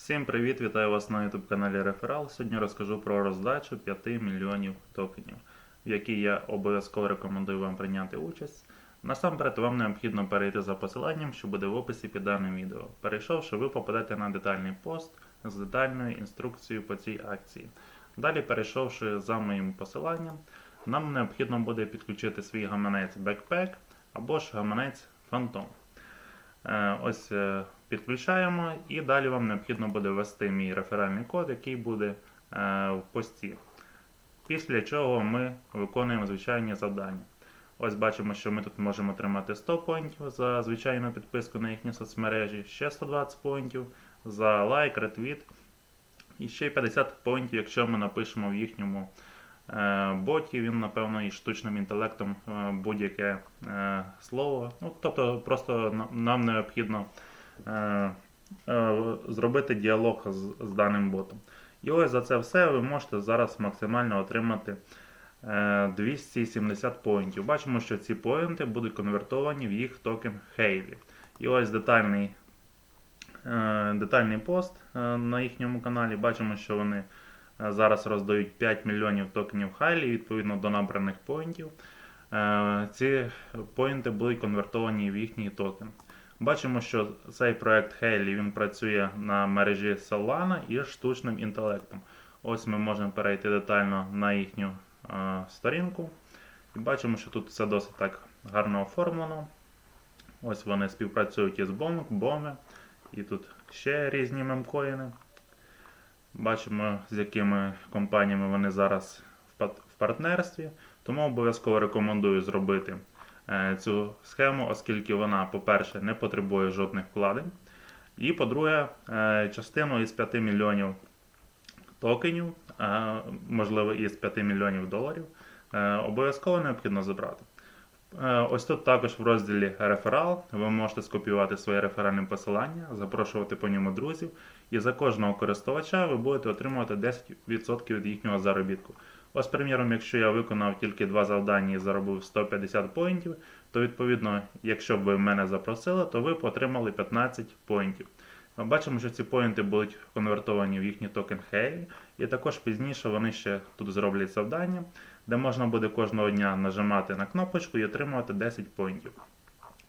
Всім привіт! Вітаю вас на YouTube каналі Реферал. Сьогодні розкажу про роздачу 5 мільйонів токенів, в якій я обов'язково рекомендую вам прийняти участь. Насамперед, вам необхідно перейти за посиланням, що буде в описі під даним відео. Перейшовши, ви попадете на детальний пост з детальною інструкцією по цій акції. Далі, перейшовши за моїм посиланням, нам необхідно буде підключити свій гаманець Backpack або ж гаманець Phantom. Е, Ось е, підключаємо, і далі вам необхідно буде ввести мій реферальний код, який буде е, в пості. Після чого ми виконуємо звичайні завдання. Ось бачимо, що ми тут можемо отримати 100 поінтів за звичайну підписку на їхні соцмережі, ще 120 поінтів за лайк, ретвіт. І ще 50 поінтів, якщо ми напишемо в їхньому е, боті, він, напевно, і штучним інтелектом е, будь-яке е, слово. Ну, тобто, просто нам необхідно зробити діалог з, з даним ботом. І ось за це все ви можете зараз максимально отримати е, 270 поінтів. Бачимо, що ці поінти будуть конвертовані в їх токен Хейлі. І ось детальний, детальний пост на їхньому каналі. Бачимо, що вони зараз роздають 5 мільйонів токенів Хайлі відповідно до набраних поінтів. Е, Ці поінти будуть конвертовані в їхній токен. Бачимо, що цей проект Haley він працює на мережі Solana і штучним інтелектом. Ось ми можемо перейти детально на їхню е, сторінку. І бачимо, що тут все досить так гарно оформлено. Ось вони співпрацюють із BOM, BOME, і тут ще різні мемкоїни. Бачимо, з якими компаніями вони зараз в партнерстві. Тому обов'язково рекомендую зробити е, цю схему, оскільки вона, по-перше, не потребує жодних вкладень. І по-друге, е, частину із 5 мільйонів токенів, е, можливо, із 5 мільйонів доларів, обов'язково необхідно забрати. Е, Ось тут також в розділі реферал ви можете скопіювати своє реферальне посилання, запрошувати по ньому друзів, і за кожного користувача ви будете отримувати 10% від їхнього заробітку. Ось, приміром, якщо я виконав тільки два завдання і заробив 150 поінтів, то відповідно, якщо б ви мене запросили, то ви б отримали 15 поінтів. Ми бачимо, що ці поінти будуть конвертовані в їхній токен Hail, і також пізніше вони ще тут зроблять завдання, де можна буде кожного дня нажимати на кнопочку і отримувати 10 поінтів.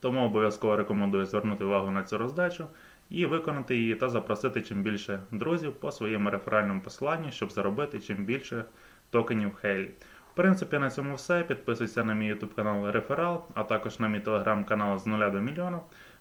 Тому обов'язково рекомендую звернути увагу на цю роздачу і виконати її та запросити чим більше друзів по своєму реферальному посиланню, щоб заробити чим більше токенів Хейлі. В принципі, на цьому все. Підписуйся на мій YouTube канал Реферал, а також на мій телеграм-канал з нуля до мільйона.